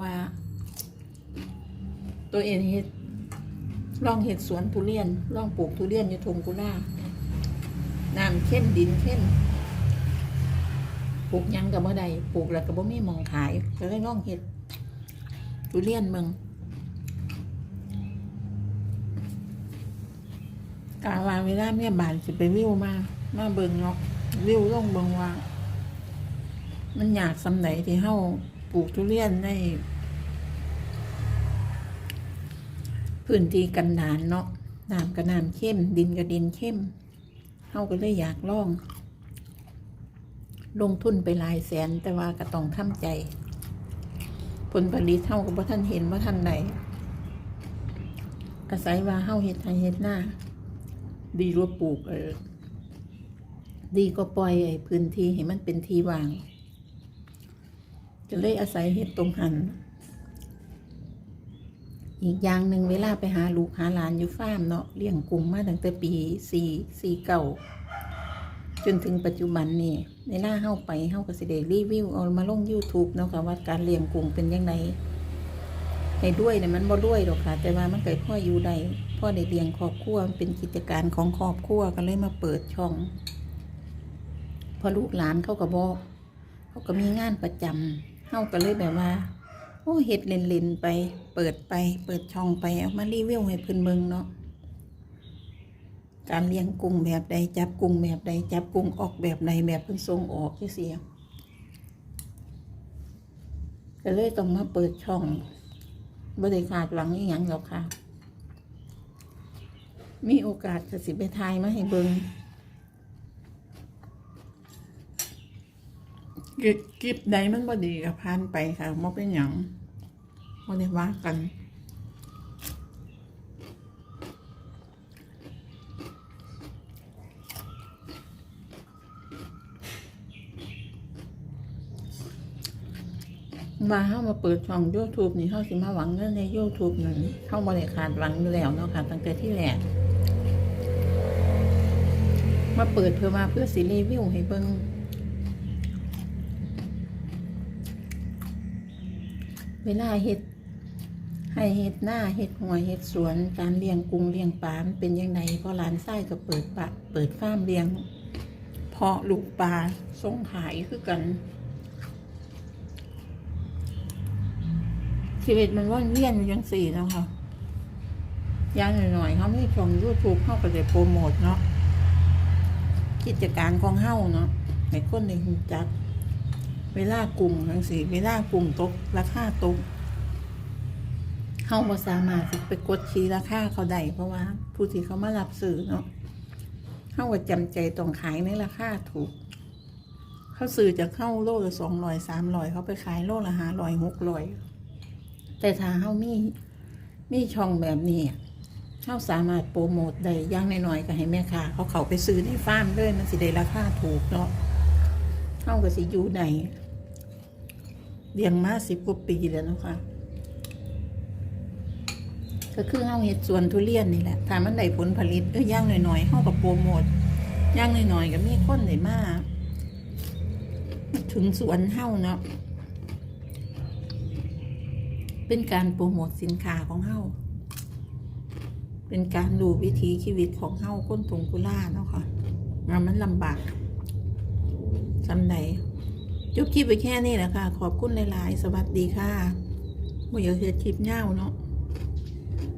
ว่า ตัวเองเฮ็ดลองเห็ดสวนทุเรียนลองปลูกทุเรียนอยู่ทงกุล่าน้ำเข้มดินเข้มปลูกยังกับเมื่อใดปลูกแล้วก็บ่มีมองขายก็เลยลองเห็ดทุเรียนมืองกาว่าเวลาเมียบานสิไปวิวมามาเบิงเนาะวิวลงเบิงว่ามันอยากสำไหนที่เฮา ปลูกทุเรียนในพื้นที่กันดานเนาะน้ำก็น้ำเข้ม ดินก็ดินเข้มเฮาก็เลยอยากลอง ลงทุนไปหลายแสนแต่ว่าก็ต้องทำใจ ผลผลิตเฮาก็บ่ท่านเห็นว่าท่านใดอาศัยว่าเฮาเฮ็ดไร่เฮ็ดหน้า ดีกว่าปลูกเออดีก็ปล่อยไอ้พื้นที่ให้มันเป็นที่ว่าง เลยอาศัยเฮ็ดตรงหัน อีกอย่างหนึ่งเวลาไปหาลูกหาหลานอยู่ฟาร์มเนาะเลี้ยงกุ้งมาตั้งแต่ปีสี่สี่เก่าจนถึงปัจจุบันนี่ในหน้าเฮาไปเฮาก็สิได้รีวิวเอามาลง YouTube เนาะค่ะว่าการเลี้ยงกุ้งเป็นยังไงให้ด้วยเนี่ยมันบ่ด้วยหรอกค่ะ แต่ว่ามันเกิดพ่ออยู่ได้พ่อได้เลี้ยงครอบครัวเป็นกิจการของครอบครัวก็เลยมาเปิดช่องพอลูกหลานเขาก็บอกเขาก็มีงานประจำ เฮาก็เลยแบบว่า โอ้เฮ็ดเล่นๆไป เปิดไป เปิดช่องไปเอามารีวิวให้เพิ่อนเบิ่งเนาะการเลี้ยงกุ้งแบบใดจับกุ้งแบบใดจับกุ้งออกแบบใดแบบเพิ่นส่งออกจังซี่ก็เลยต้องมาเปิดช่องบ่ได้คาดหวังอีหยังหรอกค่ะ มีโอกาสก็สิไปทายมาให้เบิ่ง กิบกิบใดมันบ่ดีก็ผ่านไปค่ะบ่เป็นหยังบ่ได้ว่ากันมาเข้ามาเปิดช่อง YouTube นี่เข้าสิมาหวังเงินใน YouTube นั่นเข้ามาเลยขาดหวังอยู่แล้วเนาะค่ะ ตั้งแต่ที่แรกมาเปิดเพื่อมาเพื่อสิรีวิวให้เบิ่ง เวลาเฮ็ดให้เฮ็ดหน้าเฮ็ดหัวเฮ็ดสวน การเลี้ยงกุ้งเลี้ยงปลาเป็นยังไงพอหลานไส้ก็เปิดปะเปิดฟาร์มเลี้ยง เพาะลูกปลาส่งขายคือกัน ชีวิตมันว่อนเวียนอยู่ยังสี่แล้วค่ะย่างหน่อยๆเขาไม่ชมยูทูบเขาก็จะโปรโมทเนาะกิจการของเฮ้าเนาะในคนในหูจัก เวลากลุ่มทั้งสี่เวลากลุ่มตกราคาตกเฮ้าบ่สามารถไปกดชี้ราคาเขาได้เพราะว่า ผู้ที่เขามารับซื้อเนาะเฮ้าก็จำใจต้องขายในราคาถูก เขาซื้อจากเข้าโลละสองร้อยสามร้อยเขาไปขายโลละห้าร้อยหกร้อยแต่ถ้าเฮามีมีช่องแบบนี้เฮาสามารถโปรโมทได้ย่างน้อยๆก็ให้แม่ค้าเขาเขาไปซื้อในฟาร์มเลยมันสิได้ราคาถูกเนาะเฮาก็สิอยู่ใน เลี้ยงมาสิบกว่าปีแล้วนะคะก็คือเฮาเฮ็ดสวนทุเรียนนี่แหละถ้ามันได้ผลผลิตเอ้ยอย่างหน้อยๆเฮาก็โปรโมทย่างหน้อยๆก็มีคนได้มาถึงสวนเฮาเนาะเป็นการโปรโมทสินค้าของเฮาเป็นการดูวิถีชีวิตของเฮาคนทงกุล่าเนาะค่ะว่ามันลำบากสำใด จบคลิปไปแค่นี้แหละค่ะ ขอบคุณหลาย ๆ สวัสดีค่ะบ่อยากเห็นคลิปยาวเนาะ